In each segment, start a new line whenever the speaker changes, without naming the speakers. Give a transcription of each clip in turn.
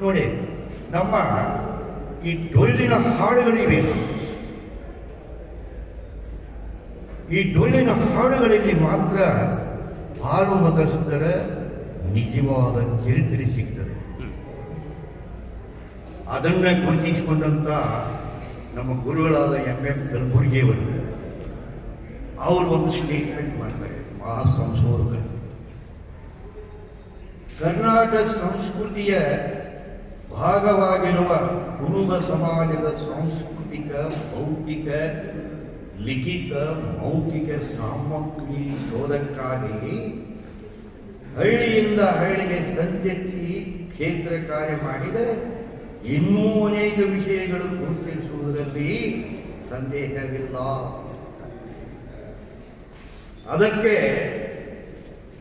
ನೋಡಿ, ನಮ್ಮ ಈ ಡೊಳ್ಳಿನ ಹಾಡುಗಳಿವೆ ಈ ಡೊಳ್ಳಿನ ಹಾಡುಗಳಲ್ಲಿ ಮಾತ್ರ ಹಾಲು ಮತಸ್ಥರ ನಿಜವಾದ ಚರಿತ್ರೆ ಸಿಗ್ತದೆ. ಅದನ್ನ ಗುರುತಿಸಿಕೊಂಡಂತ ನಮ್ಮ ಗುರುಗಳಾದ ಎಂ. ಎಂ. ಕಲಬುರ್ಗಿಯವರು, ಅವರು ಒಂದು ಸ್ಟೇಟ್ಮೆಂಟ್ ಮಾಡ್ತಾರೆ ಮಹಾ ಸಂಶೋಧಕರು ಕರ್ನಾಟಕ ಸಂಸ್ಕೃತಿಯ ಭಾಗವಾಗಿರುವ ಕುರುಬ ಸಮಾಜದ ಸಾಂಸ್ಕೃತಿಕ, ಭೌತಿಕ, ಲಿಖಿತ, ಮೌಖಿಕ ಸಾಮಗ್ರಿ ಶೋಧಕ್ಕಾಗಿ ಹಳ್ಳಿಯಿಂದ ಹಳ್ಳಿಗೆ ಸಂಚರಿಸಿ ಕ್ಷೇತ್ರ ಕಾರ್ಯ ಮಾಡಿದರೆ ಇನ್ನೂ ಅನೇಕ ವಿಷಯಗಳು ಗುರುತಿಸುವುದರಲ್ಲಿ ಸಂದೇಹವಿಲ್ಲ. ಅದಕ್ಕೆ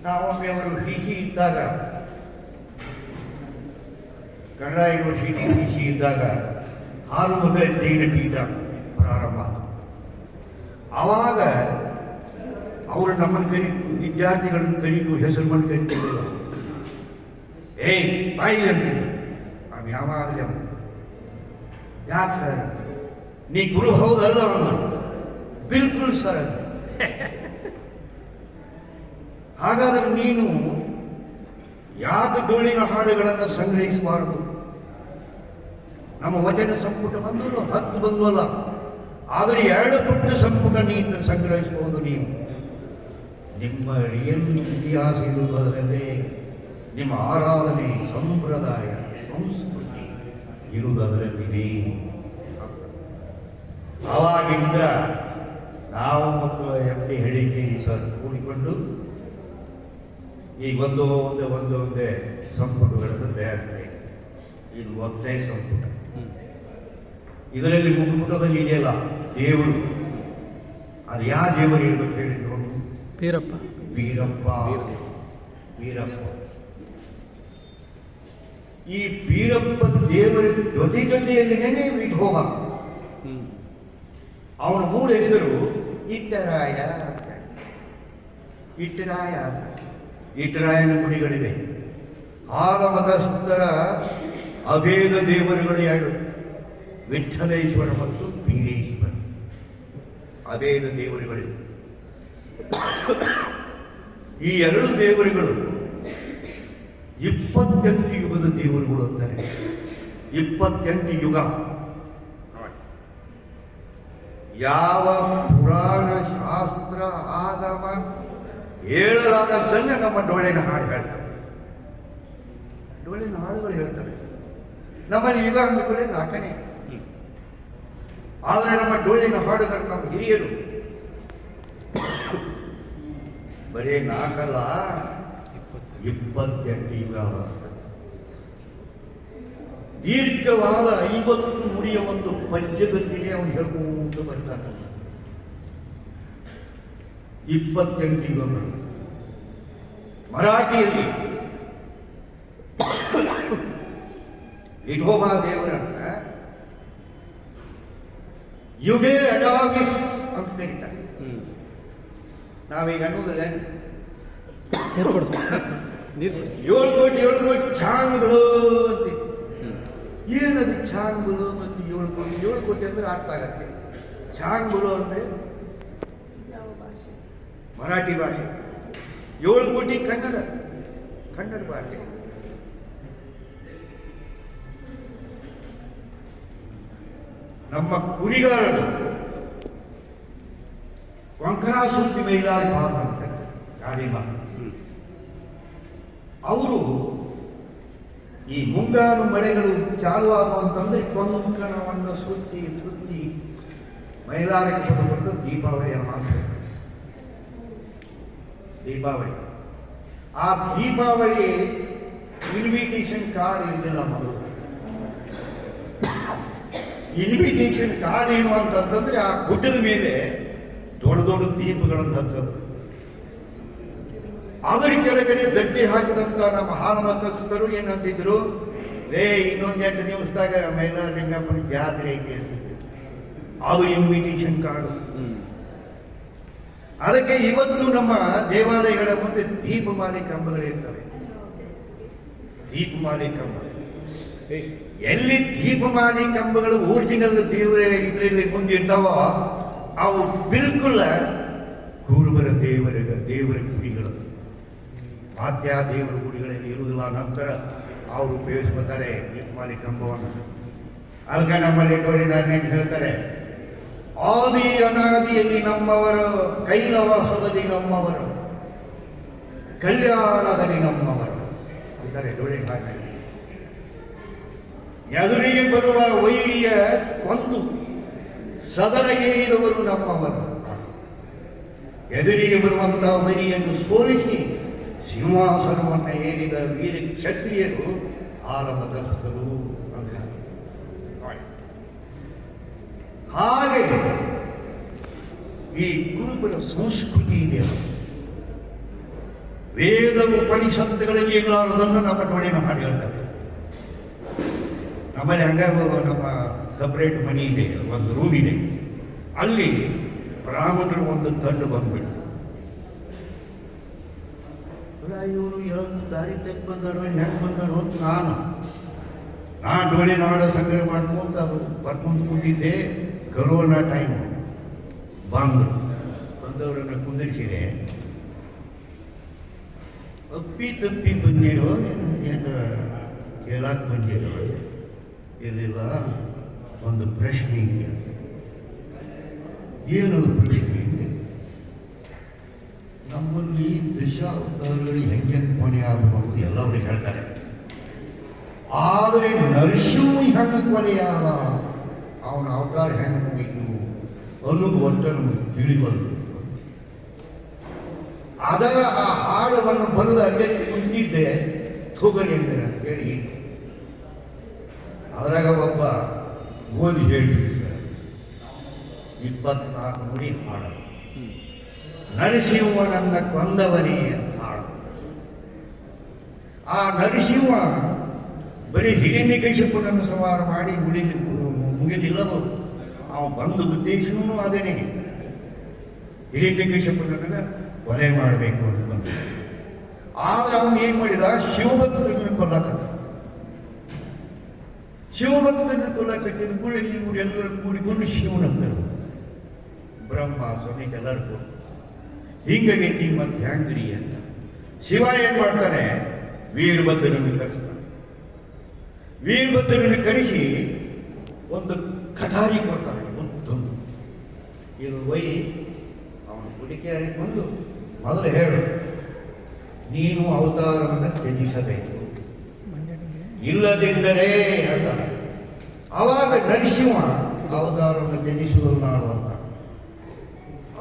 ನಾವೊಮ್ಮೆ ಅವರು ಸಿ ಇದ್ದಾಗ ಕನ್ನಡ ಯೂನಿವರ್ಸಿಟಿ ಡಿ ಸಿ ಇದ್ದಾಗ ಹಾಲು ಮೊದಲ ಜೈನ ಪೀಠ ಪ್ರಾರಂಭ ಆಯಿತು ಆವಾಗ ಅವರು ನಮ್ಮನ್ನು ಕರಿ, ವಿದ್ಯಾರ್ಥಿಗಳನ್ನು ಕರೀದು ಹೆಸರು ಬಂದು ಕರಿತಿರಲಿಲ್ಲ ಏಯ್ ಬಾಯಿ ಅಂತಿದ್ರು. ಅವ್ನು ಯಾವಾಗಲೇ ಯಾಕೆ ಸರ್? ನೀ ಗುರು ಹೌದಲ್ಲ ಅವನು. ಬಿಲ್ಕುಲ್ ಸರ್ ಅದು. ಹಾಗಾದ್ರೆ ನೀನು ಯಾಕೆ ಡೋಳಿನ ಹಾಡುಗಳನ್ನು ಸಂಗ್ರಹಿಸಬಾರದು? ನಮ್ಮ ವಚನ ಸಂಪುಟ ಬಂದವರು ಹತ್ತು ಬಂದ್ವಲ್ಲ ಆದರೆ ಎರಡು ಪುಟ್ಟ ಸಂಪುಟ ನೀನು ಸಂಗ್ರಹಿಸಬಹುದು ನೀವು ನಿಮ್ಮ ರಿಯಲ್ ಇತಿಹಾಸ ಇರುವುದರಲ್ಲೇ ನಿಮ್ಮ ಆರಾಧನೆ ಸಂಪ್ರದಾಯ, ಸಂಸ್ಕೃತಿ ಇರುವುದರಲ್ಲಿ ಆವಾಗಿಂದ ನಾವು ಮತ್ತು ಎಫ್ ಡಿ ಹೇಳಿಕೇರಿ ಸರ್ ಕೂಡಿಕೊಂಡು ಈಗ ಒಂದು ಒಂದೇ ಒಂದು ಒಂದೇ ಸಂಪುಟಗಳನ್ನು ತಯಾರಿಸ್ತಾ ಇದ್ದೀವಿ. ಇದು ಒಂದೇ ಸಂಪುಟ. ಇದರಲ್ಲಿ ಮುಖಪುಟದಲ್ಲಿ ಇದೆಯಲ್ಲ ದೇವರು. ಅದು ಯಾವ ದೇವರು ಇರ್ಬೇಕು ಹೇಳಿ ವೀರಪ್ಪ.
ಬೀರಪ್ಪ
ವೀರಪ್ಪ ವೀರಪ್ಪ. ಈ ವೀರಪ್ಪ ದೇವರ ಜೊತೆ ಜೊತೆಯಲ್ಲಿನೇ ವಿಠೋಬ ಅವನ ಮೂಲ ಹೆಸರು ಇಟ್ಟರಾಯ ಅಂತ. ಇಟ್ಟರಾಯ ಅಂತ. ಇಟ್ಟರಾಯನ ಗುಡಿಗಳಿವೆ ಆಗಮತಸ್ಥರ ಅಭೇದ ದೇವರುಗಳು ಎರಡು. ವಿಠ್ಠಲೇಶ್ವರ ಮತ್ತು ಬೀರೇಶ್ವರ. ಅಭೇದ ದೇವರುಗಳಿವೆ ಈ ಎರಡು ದೇವರುಗಳು ಇಪ್ಪತ್ತೆಂಟು ಯುಗದ ದೇವರುಗಳು ಅಂತಾರೆ. ಇಪ್ಪತ್ತೆಂಟು ಯುಗ. ಯಾವ ಪುರಾಣ ಶಾಸ್ತ್ರ ಆಗಮ ಹೇಳಲಾಗದ್ದನ್ನೇ ನಮ್ಮ ಡೊಳ್ಳಿನ ಹಾಡು ಹೇಳ್ತವೆ. ಡೊಳ್ಳಿನ ಹಾಡುಗಳು ಹೇಳ್ತವೆ. ನಮ್ಮಲ್ಲಿ ಯುಗ ಅಂದುಕೊಳ್ಳೆ ನಾಲ್ಕನೇ. ಆದರೆ ನಮ್ಮ ಡೊಳ್ಳಿನ ಹಾಡುಗಳು ನಮ್ಮ ಹಿರಿಯರು. ಬರೇ ನಾಲ್ಕಲ್ಲ ಇಪ್ಪತ್ತೆಂಟು ಯುಗ ಅವ. ದೀರ್ಘವಾದ ಐವತ್ತು ಮುಡಿಯ ಒಂದು ಪದ್ಯದಲ್ಲಿಯೇ ಅವನು ಹೇಳ್ಕೊಂಡು ಬರ್ತಾನೆ. ಇಪ್ಪತ್ತೆಂಟು ಯುಗಗಳು ಮರಾಠಿಯಲ್ಲಿ ವಿಠೋಬಾ ದೇವರನ್ನ ಯುಗೇ ಅಡಾಗಿಸ್ ಅಂತ ಕರೀತಾರೆ ನಾವೀಗ ಅನ್ನೋದಿಲ್ಲ ಏಳು ಕೋಟಿ ಏಳು ಕೋಟಿ ಛಾಂಗ್ಗಳು ಅಂತ ಏನದು ಛಾಂಗ್ಗಳು ಮತ್ತು ಏಳು ಕೋಟಿ? ಏಳು ಕೋಟಿ ಅಂದ್ರೆ ಅರ್ಥ ಆಗತ್ತೆ. ಛಾಂಗ್ಗಳು ಅಂದ್ರೆ ಮರಾಠಿ ಭಾಷೆ. ಏಳು ಕೋಟಿ ಕನ್ನಡ. ಕನ್ನಡ ಭಾಷೆ. ನಮ್ಮ ಕುರಿಗಾರರು. ಕೊಂಕರಾಸುತ್ತಿ ಮೈಲಾರಿ ಅಂತ ಗಾಳಿಮ ಅವರು ಈ ಮುಂಗಾರು ಮಳೆಗಳು ಚಾಲು ಆಗುವಂತಂದ್ರೆ ಕೊಂಕಣವನ್ನು ಸುತ್ತಿ ಸುತ್ತಿ ಮೈಲಾರಕ್ಕೆ ಬಂದು ದೀಪಾವಳಿಯನ್ನು ಮಾಡ್ತಾರೆ. ದೀಪಾವಳಿ. ಆ ದೀಪಾವಳಿ ಇನ್ವಿಟೇಷನ್ ಕಾರ್ಡ್ ಇರಲಿಲ್ಲ ಮೊದಲು. ಇನ್ವಿಟೇಷನ್ ಕಾರ್ಡ್ ಏನು ಅಂತಂತಂದ್ರೆ ಆ ಗುಡ್ಡದ ಮೇಲೆ ದೊಡ್ಡ ದೊಡ್ಡ ದೀಪಗಳನ್ನು ಹಚ್ಚೋದು ಅದರ ಕೆಳಗಡೆ ಬೆಟ್ಟಿ ಹಾಕಿದಂತ ನಮ್ಮ ಹಾನಮತಸ್ಥರು ಏನಂತಿದ್ರು ರೇ ಇನ್ನೊಂದು ಎಂಟು ದಿವಸದಾಗ ಮೈಲಾರ ಲಿಂಗಪ್ಪನ ಜಾತ್ರೆ ಐತಿ ಅದು ಇನ್ವಿಟೇಷನ್ ಕಾರ್ಡು. ಅದಕ್ಕೆ ಇವತ್ತು ನಮ್ಮ ದೇವಾಲಯಗಳ ಮುಂದೆ ದೀಪಮಾಲೆ ಕಂಬಗಳಿರ್ತವೆ. ದೀಪಮಾಲೆ ಕಂಬ. ಎಲ್ಲಿ ದೀಪಮಾಲಿ ಕಂಬಗಳು ಒರಿಜಿನಲ್ ದೇವರ ಇದರಲ್ಲಿ ಮುಂದಿರ್ತಾವೋ ಅವು ಬಿಲ್ಕುಲ್ ಕೂರ್ಮರ ದೇವರ ದೇವರ ಗುಡಿಗಳು. ಮಾತ್ಯ ದೇವರ ಗುಡಿಗಳಲ್ಲಿ ಇರುವುದಿಲ್ಲ. ನಂತರ ಅವರು ಉಪಯೋಗಿಸ್ಕೊತಾರೆ ದೀಪಮಾಲಿ ಕಂಬವನ್ನು. ಅದಕ್ಕೆ ನಮ್ಮಲ್ಲಿ ಅಂತ ಹೇಳ್ತಾರೆ, ಆದಿ ಅನಾದಿಯಲ್ಲಿ ನಮ್ಮವರು ಕೈಲವಾಸದಲ್ಲಿ ನಮ್ಮವರು, ಕಲ್ಯಾಣದಲ್ಲಿ ನಮ್ಮವರು. ಅಂತಾರೆ ಟೋರಿನಾರ್ನೇ ಎದುರಿಗೆ ಬರುವ ವೈರಿಯ ಕೊಂದು ಸದರ ಏರಿದವರು ನಮ್ಮವರು. ಎದುರಿಗೆ ಬರುವಂತಹ ವೈರಿಯನ್ನು ಸೋಲಿಸಿ ಸಿಂಹಾಸನವನ್ನು ಏರಿದ ವೀರ ಕ್ಷತ್ರಿಯರು ಆಲಮದಸ್ಥರು ಅಂತ ಹಾಗೆ ಈ ಕುರುಬರ ಸಂಸ್ಕೃತಿ ಇದೆ. ವೇದ ಉಪನಿಷತ್ತುಗಳಿಗೆ ಅದನ್ನು ನಮ್ಮ ಟೋಳಿನ ಮಾಡಿ ಹೇಳ್ತಾರೆ ನಮ್ಮಲ್ಲಿ ಹಂಗಾಗಿ ನಮ್ಮ ಸಪ್ರೇಟ್ ಮನಿ ಇದೆ ಒಂದು ರೂಮ್ ಇದೆ. ಅಲ್ಲಿ ಬ್ರಾಹ್ಮಣರ ಒಂದು ತಂಡು ಬಂದ್ಬಿಡ್ತು. ಇವರು ಎರಡು ದಾರಿ ತೆಗ್ ಬಂದರು ಹೆಂಗೆ ಬಂದರು ಅಂತ ನಾನು. ನಾ ಡೋಳಿ ನಾಡ ಸಂಗ್ರಹ ಮಾಡ್ಕೊಂತ ಬರ್ಕೊಂತ ಕೂತಿದ್ದೆ ಕರೋನಾ ಟೈಮ್ ಬಂದರು ಬಂದವರನ್ನ ಕುಂದಿರಿಸಿದೆ. ಅಪ್ಪಿ ತಪ್ಪಿ ಬಂದಿರೋ ಏನು ಏನು ಕೇಳಕ್ಕೆ ಬಂದಿರೋ. ಇಲ್ಲಿಲ್ಲ ಒಂದು ಪ್ರಶ್ನೆ ಇದೆ. ಏನು ಪ್ರಶ್ನೆ ಇದೆ? ನಮ್ಮಲ್ಲಿ ದಶಾವತಾರಗಳು ಹೆಂಗೆ ಕೊನೆ ಆಗಬಹುದು ಎಲ್ಲರೂ ಹೇಳ್ತಾರೆ. ಆದರೆ ನರಸಿಂಹ ಹೆಂಗೆ ಕೊನೆಯಾದ ಅವನ ಅವತಾರ ಹೆಂಗೆ ಮುಗೀತು ಅನ್ನೋದು ಒಟ್ಟು ನಮಗೆ ತಿಳಿಬಲ್ಲ ಅದರ ಆ ಹಾಡವನ್ನು ಬರೆದು ಅಲ್ಲೇ ಕುಂತಿದ್ದೆ ಅಂತ ಹೇಳಿ ಅದ್ರಾಗ ಒಬ್ಬ ಓದಿ ಹೇಳಿಬಿಡಿ ಸರ್. ಇಪ್ಪತ್ನಾಲ್ಕು ನುಡಿ ಹಾಡು. ನರಸಿಂಹನನ್ನ ಕೊಂದವನೇ ಅಂತ ಹಾಡು. ಆ ನರಸಿಂಹ ಬರೀ ಹಿರಣ್ಯಕಶಿಪನನ್ನು ಸಂಹಾರ ಮಾಡಿ ಉಳಿಲಿ ಮುಗಿಲಿಲ್ಲದು ಅವನು ಬಂದ ಉದ್ದೇಶವೂ ಅದೇನೆ. ಹಿರಣ್ಯಕಶಿಪನನ್ನ ಕೊಲೆ ಮಾಡಬೇಕು ಅಂತ ಬಂದ ಆದ್ರೆ ಅವನು ಏನು ಮಾಡಿದ? ಶಿವಭಕ್ತರನ್ನು ಕೊಲ್ಲಕತ್ತ ಶಿವಭಕ್ತರನ್ನು ತೆಗೆದುಕೊಳ್ಳಿ ಕೂಡ ಇವರೆಲ್ಲರೂ ಕೂಡಿಕೊಂಡು ಶಿವನಂತರು ಬ್ರಹ್ಮ, ಸ್ವಾಮಿ ಎಲ್ಲರೂ ಹಿಂಗಾಗಿ ಹಿಂಗಾಗೈತಿ ಮತ್ತೆ ಹ್ಯಾಂಗ್ರಿ ಅಂತ. ಶಿವ ಏನು ಮಾಡ್ತಾನೆ? ವೀರಭದ್ರನನ್ನು ಕರೆಸ್ತಾನೆ. ವೀರಭದ್ರನನ್ನು ಕರೆಸಿ ಒಂದು ಕಟಾರಿ ಕೊಡ್ತಾನೆ, ಮತ್ತೊಂದು. ಇದು ಒಯ್ ಅವನ ಕುಡಿಕೆ ಬಂದು ಮೊದಲು ಹೇಳು, ನೀನು ಅವತಾರವನ್ನು ತ್ಯಜಿಸಬೇಕು. ಇಲ್ಲದಿದ್ದರೆ ಅಂತ. ಆವಾಗ ನರಸಿಂಹ ಅವತಾರವನ್ನು ತ್ಯಜಿಸುವುದು ನಾಡು ಅಂತ.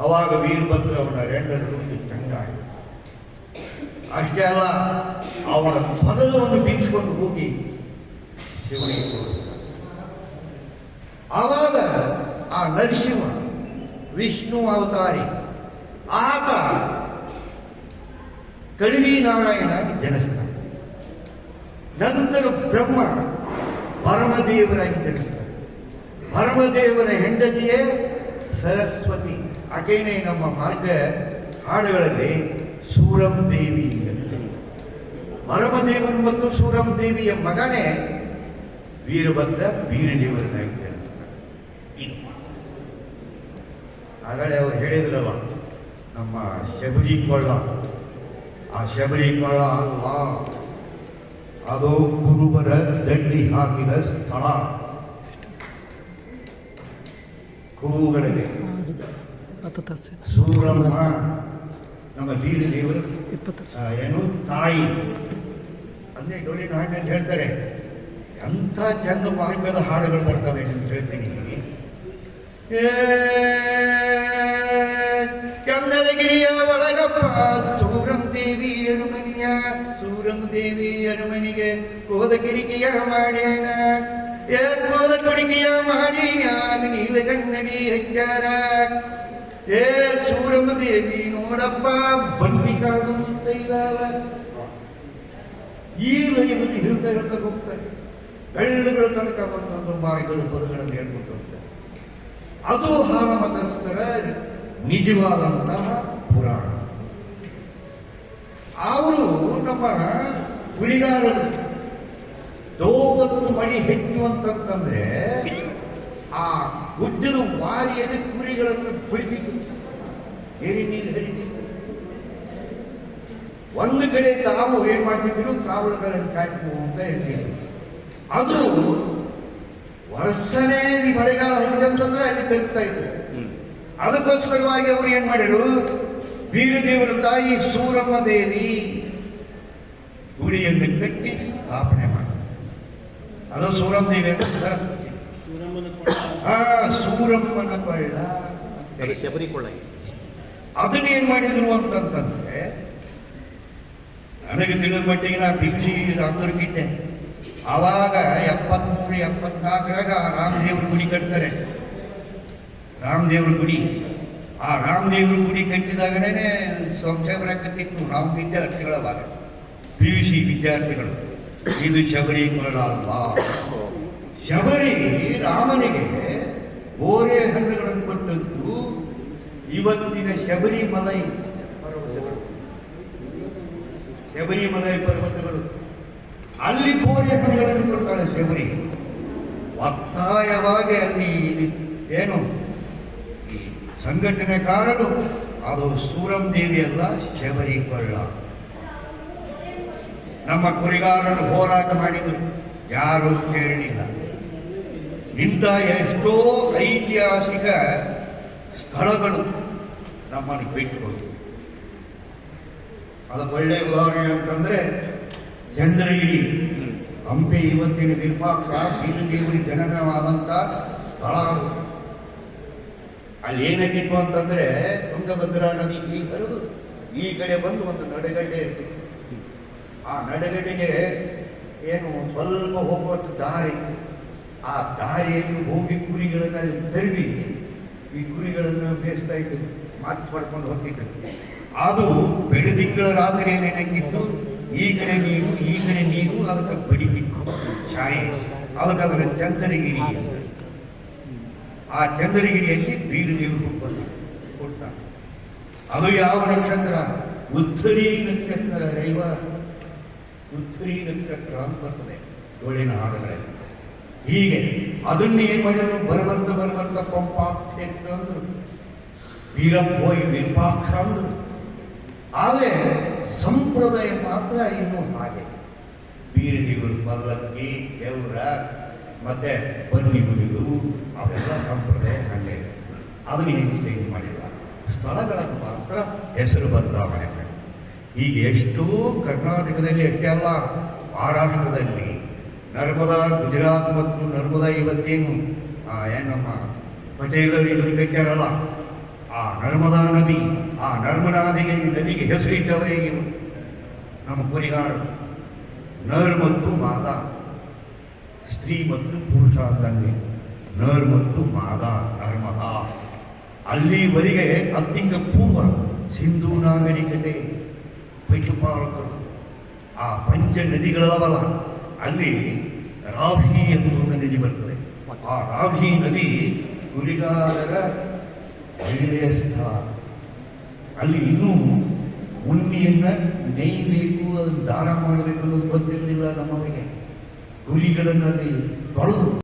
ಆವಾಗ ವೀರಭದ್ರ ಅವನ ರೆಂಡರು ಚಂಗಾಡಿ ಅಷ್ಟೇ ಅಲ್ಲ, ಅವನ ಪದಲವನ್ನು ಬೀಚಿಕೊಂಡು ಹೋಗಿ ಶಿವನಿಗೆ. ಆವಾಗ ಆ ನರಸಿಂಹ ವಿಷ್ಣು ಅವತಾರಿ, ಆತ ಕಡಿಮೆ ನಾರಾಯಣಾಗಿ ಜನಿಸ್ತಾನೆ ನಂತರ ಬ್ರಹ್ಮ ಪರಮದೇವರಾಗಿ ಜನಿಸ್ತಾನೆ ಪರಮದೇವರ ಹೆಂಡತಿಯೇ ಸರಸ್ವತಿ. ಆಕೆಯೇ ನಮ್ಮ ಮಾರ್ಗ ಹಾಡುಗಳಲ್ಲಿ ಸೂರಂ ದೇವಿ ಪರಮದೇವರು ಮತ್ತು ಸೂರಂ ದೇವಿಯ ಮಗನೇ ವೀರಭದ್ರ ವೀರದೇವರನಾಗಿ ಜನಿಸ್ತಾನೆ ಇದು. ಆಗಲೇ ಅವರು ಹೇಳಿದ್ರಲ್ಲ, ನಮ್ಮ ಶಬರಿ ಕೊಳ್ಳ. ಆ ಶಬರಿ ಕೊಳ್ಳ ಅಲ್ಲ ಅದು ಕುರುಬರ ದಡ್ಡಿ ಹಾಕಿದ ಸ್ಥಳ ಕುರುಗಳಿಗೆ
ಹತ್ತು ಸರ್
ಸೂರಮ್ಮ ನಮ್ಮ ವೀರ ದೇವರು
ಇಪ್ಪತ್ತು
ಆ, ಏನು ತಾಯಿ ಅಂದ್ರೆ ಡೊಳ್ಳಿನ ಹಾಡು ಅಂತ ಹೇಳ್ತಾರೆ ಎಂಥ ಚಂದ ಮಾರ್ಗದ ಹಾಡುಗಳು ಬರ್ತವೆ ಅಂತ ಹೇಳ್ತೀನಿ ಏ, ಚಂದನಗಿರಿಯ ಒಳಗಪ್ಪ ಸೂರಂ ದೇವಿ ಅರಮನೆಯ ಸೂರಂ ದೇವಿ ಅರಮನೆಗೆ ಕೋದ ಕಿಡಿಕೆಯ ಮಾಡ್ಯಾಣ ಏ ಕೋದ ಕಿಡಿಕೆಯ ಮಾಡಿ ನೀಲಗನ್ನಡಿ ಹಚ್ಚಾರ ಏ ಸೂರಮ್ಮ ದೇವಿ ನೋಡಪ್ಪ ಬಂದಿ ಕಾದು ಇದ್ದಾವ ಈ ಲಯದಲ್ಲಿ ಹೇಳ್ತಾ ಹೇಳ್ತಾ ಹೋಗ್ತಾರೆ ಬೆಳ್ಳಗಳ ತನಕ ಒಂದೊಂದು ಮಾರ್ಗದ ಪದಗಳನ್ನು ಹೇಳ್ಕೊತ ಹೋಗ್ತಾರೆ ಅದು ಹಾನಮತಸ್ಥರ ನಿಜವಾದಂತಹ ಪುರಾಣ. ಅವರು ನಮ್ಮ ಗುರಿಗಾರರು. ದೋವತ್ತು ಮಳಿ ಹೆಚ್ಚು ಅಂತಂತಂದ್ರೆ ಆ ಗುಡ್ಡದ ವಾರಿಯಲ್ಲಿ ಕುರಿಗಳನ್ನು ಬಿಡ್ತಿತ್ತು. ಏರಿ ನೀರು ಹರಿತಿತ್ತು. ಒಂದು ಕಡೆ ತಾವು ಏನ್ ಮಾಡ್ತಿದ್ರು? ಕಾವಲುಗಳನ್ನು ಕಾಯ್ಕೊಂತ ಇರ್ತಿದ್ರು ಅದು ವರ್ಷನೇ ಈ ಮಳೆಗಾಲ ಅಂತಂದ್ರೆ ಅಲ್ಲಿ ತಲುಪ್ತಾ ಇದ್ರು ಅದಕ್ಕೋಸ್ಕರವಾಗಿ ಅವರು ಏನು ಮಾಡಿದರು? ಬೀರದೇವರ ತಾಯಿ ಸೂರಮ್ಮ ದೇವಿ ಗುಡಿಯನ್ನು ಕಟ್ಟಿ ಸ್ಥಾಪನೆ ಮಾಡಿ ಅದು ಸೂರಮ್ಮ ದೇವಿ ಅಂತ. ಆ ಸೂರಮ್ಮನ ಕೊಳ್ಳ. ಶಬರಿಕೊಳ್ಳ
ಅದು ಶಬರಿ
ಅದನ್ನ ಏನು ಮಾಡಿದ್ರು ಅಂತಂತಂದ್ರೆ ನನಗೆ ತಿಳಿದ ಮಟ್ಟಿಗೆ ನಾ ಭಿಕ್ಷಿ ರಾಮದುರ್ಗಿದ್ದೆ ಆವಾಗ ಎಪ್ಪತ್ಮೂರು ಎಪ್ಪತ್ನಾಲ್ಕರಾಗ ರಾಮದೇವ್ರ ಗುಡಿ ಕಟ್ತಾರೆ. ರಾಮದೇವ್ರ ಗುಡಿ. ಆ ರಾಮದೇವ್ರ ಗುಡಿ ಕಟ್ಟಿದಾಗಲೇ ಸಂಶಯ ಕತ್ತಿತ್ತು ನಾವು ವಿದ್ಯಾರ್ಥಿಗಳ ಭಾಗ ಪಿ ಯು ಸಿ ವಿದ್ಯಾರ್ಥಿಗಳು. ಇದು ಶಬರಿ ಕೊರಳ ಶಬರಿ ರಾಮನಿಗೆ ಓರೆ ಹಣ್ಣುಗಳನ್ನು ಕೊಟ್ಟದ್ದು ಇವತ್ತಿನ ಶಬರಿಮಲೈ ಪರ್ವತಗಳು ಶಬರಿಮಲೈ ಪರ್ವತಗಳು. ಅಲ್ಲಿ ಬೋರೆ ಹಣ್ಣುಗಳನ್ನು ಕೊಡ್ತಾಳೆ ಶಬರಿ. ಒತ್ತಾಯವಾಗಿ ಅಲ್ಲಿ ಇದು ಏನು? ಸಂಘಟನೆಕಾರರು ಅದು ಸೂರಂ ದೇವಿ ಅಲ್ಲ, ಶಬರಿ ಕೊಳ್ಳ. ನಮ್ಮ ಕುರಿಗಾರರು ಹೋರಾಟ ಮಾಡಿದರು, ಯಾರೂ ಕೇಳಲಿಲ್ಲ. ಇಂಥ ಎಷ್ಟೋ ಐತಿಹಾಸಿಕ ಸ್ಥಳಗಳು ನಮ್ಮನ್ನು ಬಿಟ್ಟುಕೊಂಡು ಅದು ಒಳ್ಳೆಯ ಉದಾಹರಣೆ ಅಂತಂದ್ರೆ, ಚಂದ್ರಗಿರಿ. ಹಂಪಿ ಇವತ್ತಿನ ವಿರೂಪಾಕ್ಷ ಬೀರದೇವರಿ ಜನನವಾದಂಥ ಸ್ಥಳ. ಅಲ್ಲಿ ಏನಾಗಿತ್ತು ಅಂತಂದ್ರೆ, ತುಂಗಭದ್ರಾ ನದಿ ಈ ಹರಿದು ಈ ಕಡೆ ಬಂದು ಒಂದು ನಡುಗಡ್ಡೆ ಇರ್ತಿತ್ತು. ಆ ನಡುಗಡ್ಡೆಗೆ ಏನು ಸ್ವಲ್ಪ ಹೋಗುವಷ್ಟು ದಾರಿ ಆ ದಾರಿಯಲ್ಲಿ ಹೋಗಿ ಕುರಿಗಳನ್ನು ಅಲ್ಲಿ ತರುವಿ, ಈ ಕುರಿಗಳನ್ನು ಮೇಯಿಸ್ತಾ ಇದ್ದರು ಮಾತು ಪಡ್ಕೊಂಡು ಹೋಗ್ತಿದ್ದರು ಅದು ಬೆಳದಿಂಗಳ ರಾತ್ರಿ ಏನೇನಾಗಿತ್ತು ಈ ಕಡೆ ನೀರು ಈ ಕಡೆ ನೀರು ಅದಕ್ಕೆ ಬಡಿತಿತ್ತು ಛಾಯೆ ಅದಕ್ಕೆ ಅದರ ಚಂದನಗಿರಿ. ಆ ಚಂದ್ರಗಿರಿಯಲ್ಲಿ ಬೀರದೇವರು ಹುಟ್ಟುತ್ತಾರೆ ಕೊಡ್ತಾನೆ ಅದು ಯಾವ ನಕ್ಷತ್ರ? ಉತ್ತರಿ ನಕ್ಷತ್ರ ರೈವ. ಉತ್ತರಿ ನಕ್ಷತ್ರ ಅಂತ ಬರ್ತದೆ. ಡೋಳಿನ ಹಾಡುಗಳಲ್ಲಿ ಹೀಗೆ ಅದನ್ನ ಏನು ಮಾಡಿದ್ರು, ಬರಬರ್ತ ಬರಬರ್ತ ಪಂಪ ಕ್ಷೇತ್ರ ಅಂದ್ರು. ವೀರಪ್ಪ ಹೋಗಿ ವಿರ್ಪಾಕ್ಷ ಅಂದರು. ಆದರೆ ಸಂಪ್ರದಾಯ ಮಾತ್ರ ಇನ್ನೂ ಹಾಗೆ. ಬೀರದೇವರು ಪಲ್ಲಕ್ಕಿ ದೇವರ ಮತ್ತೆ ಬನ್ನಿ ಮುಡಿದು ಅವೆಲ್ಲ ಸಂಪ್ರದಾಯ ಹಾಗೆ. ಅದನ್ನು ಏನು ಚೇಂಜ್ ಮಾಡಿಲ್ಲ. ಸ್ಥಳಗಳನ್ನು ಮಾತ್ರ ಹೆಸರು ಬದಲಾವಣೆ ಈಗ ಎಷ್ಟೋ ಕರ್ನಾಟಕದಲ್ಲಿ ಎಷ್ಟೇ ಅಲ್ಲ, ಮಹಾರಾಷ್ಟ್ರದಲ್ಲಿ. ನರ್ಮದಾ, ಗುಜರಾತ್ ಮತ್ತು ನರ್ಮದಾ ಇವತ್ತೇನು ಏನಮ್ಮ, ಪಟೇಲರು ಇದನ್ನು ಕಟ್ಟಾರಲ್ಲ ಆ ನರ್ಮದಾ ನದಿ, ಆ ನರ್ಮದಾ ನದಿಗೆ ನದಿಗೆ ಹೆಸರಿಟ್ಟವರೇ ಇವರು ನಮ್ಮ ಪರಿಹಾರ ನರ್ ಮತ್ತು ಮಾದ. ಸ್ತ್ರೀ ಮತ್ತು ಪುರುಷ ಅಂದಂಗೆ ನರ್ ಮತ್ತು ಮಾದ, ನರ್ಮದಾ. ಅಲ್ಲಿವರೆಗೆ ಅತ್ತಿಂಗ ಪೂರ್ವ ಸಿಂಧೂ ನಾಗರಿಕತೆ ಪೈಕುಪಾಲಕರು ಆ ಪಂಚ ನದಿಗಳವಲ್ಲ, ಅಲ್ಲಿ ರಾಭಿ ಎಂದು ಒಂದು ನದಿ ಬರ್ತದೆ. ಆ ರಾಭಿ ನದಿ ಕುರಿಗಾರರ ಒಳ್ಳೆಯ ಸ್ಥಳ. ಅಲ್ಲಿ ಇನ್ನೂ ಉಣ್ಣಿಯನ್ನು ನೇಯಬೇಕು, ಅದನ್ನು ದಾನ ಮಾಡಬೇಕು ಅನ್ನೋದು ಗೊತ್ತಿರಲಿಲ್ಲ ನಮ್ಮವರಿಗೆ. ಕುರಿಗಳನ್ನು ಅಲ್ಲಿ ತೊಳೆದು